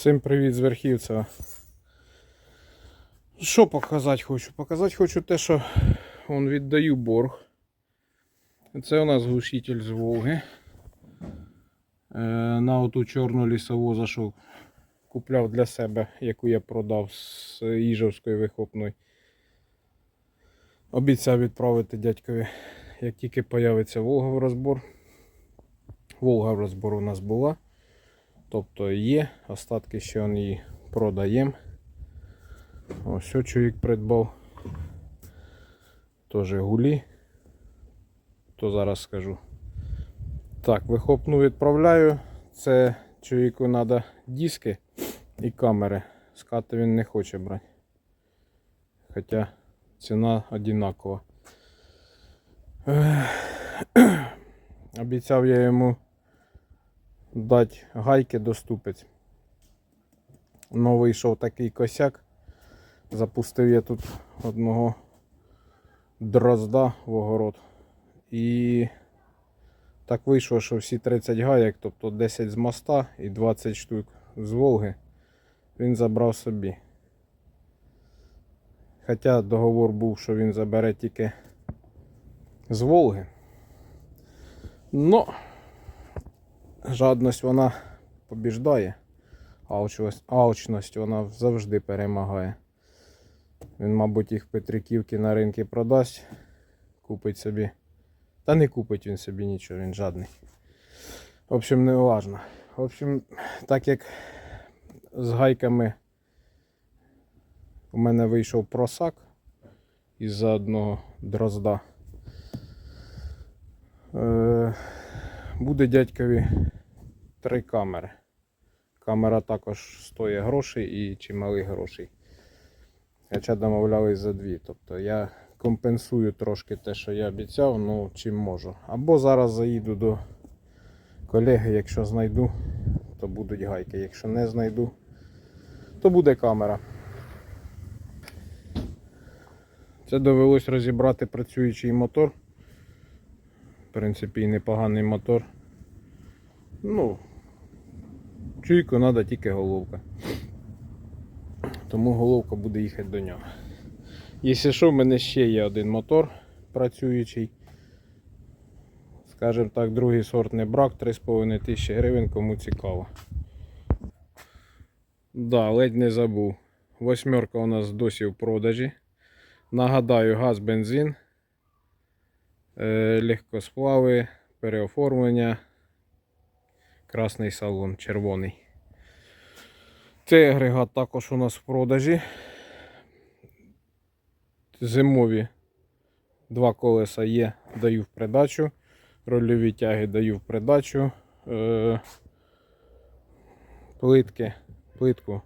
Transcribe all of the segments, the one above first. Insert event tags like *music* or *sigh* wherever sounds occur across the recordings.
Всім привіт з Верхівцева. Що показати хочу? Показати хочу те, що вон, віддаю борг. Це у нас глушитель з Волги. Е, на оту чорну лісову зайшов. Купляв для себе, яку я продав з Іжовської вихопної. Обіцяв відправити дядькові, як тільки появиться Волга в розбор. Волга в розбор у нас була. Тобто є, остатки ще он її продаємо. Ось чоловік придбав. Теж гулі. То зараз скажу. Так, вихопну відправляю. Це чоловіку треба диски і камери. Скати він не хоче брати. Хоча ціна одинакова. Обіцяв я йому дати гайки до ступиць. Ну, вийшов такий косяк. Запустив я тут одного дрозда в огород. І так вийшло, що всі 30 гайок, тобто 10 з моста і 20 штук з Волги, він забрав собі. Хоча договор був, що він забере тільки з Волги. Но жадність вона побіждає, алчність, алчність вона завжди перемагає. Він, мабуть, їх Петриківки на ринку продасть, купить собі. Та не купить він собі нічого, він жадний. В общем, не важно. В общем, так як з гайками у мене вийшов просак із-за одного дрозда. Е, буде дядькові три камери. Камера також стоїть грошей і чималих грошей. Хоча домовлялись за дві. Тобто я компенсую трошки те, що я обіцяв, ну чим можу. Або зараз заїду до колеги, якщо знайду, то будуть гайки. Якщо не знайду, то буде камера. Це довелось розібрати працюючий мотор. В принципі, непоганий мотор. Ну, чуйку треба тільки головка. Тому головка буде їхати до нього. Якщо що, в мене ще є один мотор працюючий. Скажімо так, другий сорт не брак, 3,5 тисячі гривень, кому цікаво. Да, ледь не забув. Восьмерка у нас досі в продажі. Нагадаю, газ, бензин, е, легкосплави, переоформлення, красний салон, червоний. Цей агрегат також у нас в продажі. Зимові два колеса є, даю в придачу. Рольові тяги даю в придачу. Е, плитки, плитку,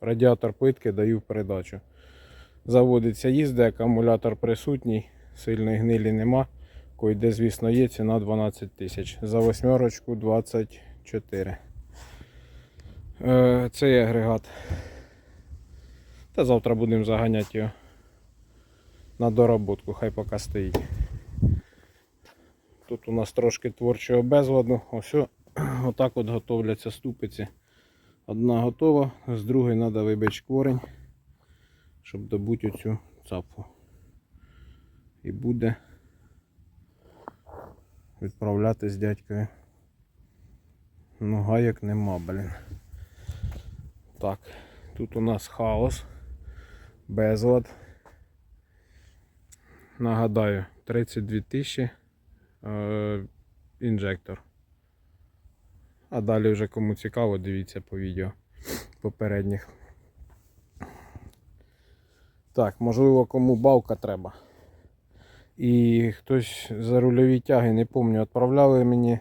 радіатор плитки даю в передачу. Заводиться їзди, акумулятор присутній, сильної гнилі нема. Койде, звісно, є, ціна 12 тисяч. За восьмерочку 24. Е, Цей агрегат. Та завтра будемо заганяти його на доработку, хай поки стоїть. Тут у нас трошки творчого безладу. Ось *clears throat* отак от готовляться ступиці. Одна готова, з другої треба вибити корень, щоб добути оцю цапу. І буде відправляти з дядькою. Ну, гаяк нема, блін. Так, тут у нас хаос, безлад. Нагадаю, 32 тисячі е, інжектор. А далі вже кому цікаво, дивіться по відео попередніх. Так, можливо, кому балка треба. І хтось за рульові тяги, не пам'ятаю, відправляли мені,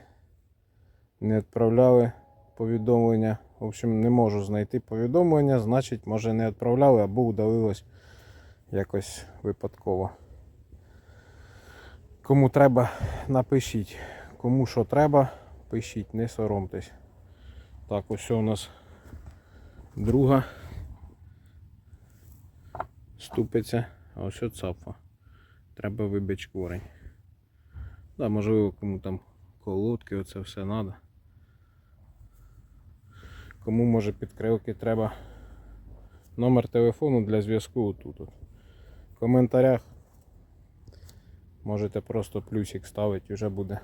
не відправляли повідомлення. В общем, не можу знайти повідомлення, значить, може не відправляли або удалилось якось випадково. Кому треба, напишіть. Кому що треба, пишіть, не соромтесь. Так, ось у нас друга ступиця, а ось цапа. Треба вибити корень. Да, можливо, кому там колодки, оце все треба. Кому може підкрилки треба. Номер телефону для зв'язку тут. В коментарях можете просто плюсик ставити, вже буде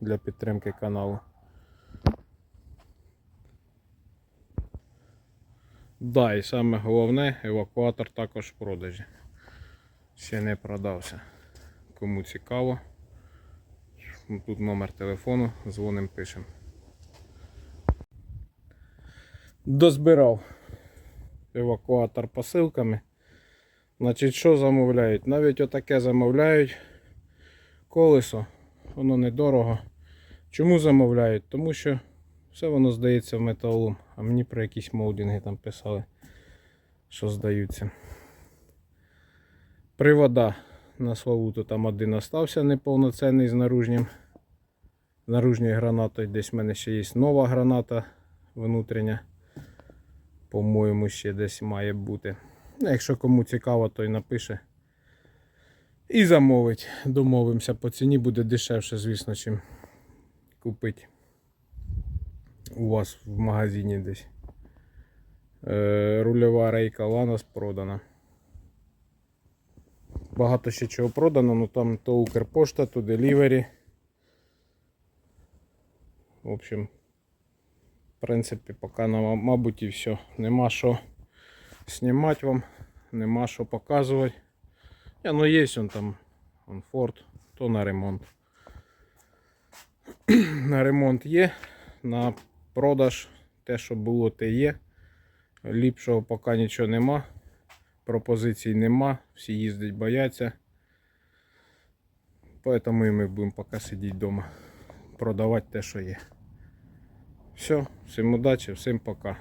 для підтримки каналу. Да, і саме головне, евакуатор також в продажі. Ще не продався. Кому цікаво. Тут номер телефону, дзвоним, пишемо. Дозбирав евакуатор посилками. Значить, що замовляють? Навіть отаке замовляють. Колесо, воно недорого. Чому замовляють? Тому що все воно здається в металолом, а мені про якісь молдинги там писали, що здаються. Привода на Славуту там один остався неповноцінний з наружнім. з наружньою гранатою. Десь в мене ще є нова граната внутрішня. По-моєму, ще десь має бути. Якщо кому цікаво, той напише. І замовить. Домовимося по ціні буде дешевше, звісно, чим купити у вас в магазині десь. Е, рульова рейка Ланос продана. Багато ще чого продано, ну там то Укрпошта, то Delivery. В общем, в принципі, поки, нам, мабуть, і все. Нема що знімати вам, нема що показувати. Я, ну є он там он Ford, то на ремонт. *clears throat* на ремонт є, на продаж те, що було, те є. Ліпшого поки нічого нема. Пропозицій нема, всі їздять, бояться. Поэтому і ми будемо поки сидіти вдома, продавати те, що є. Все, всім удачі, всім пока.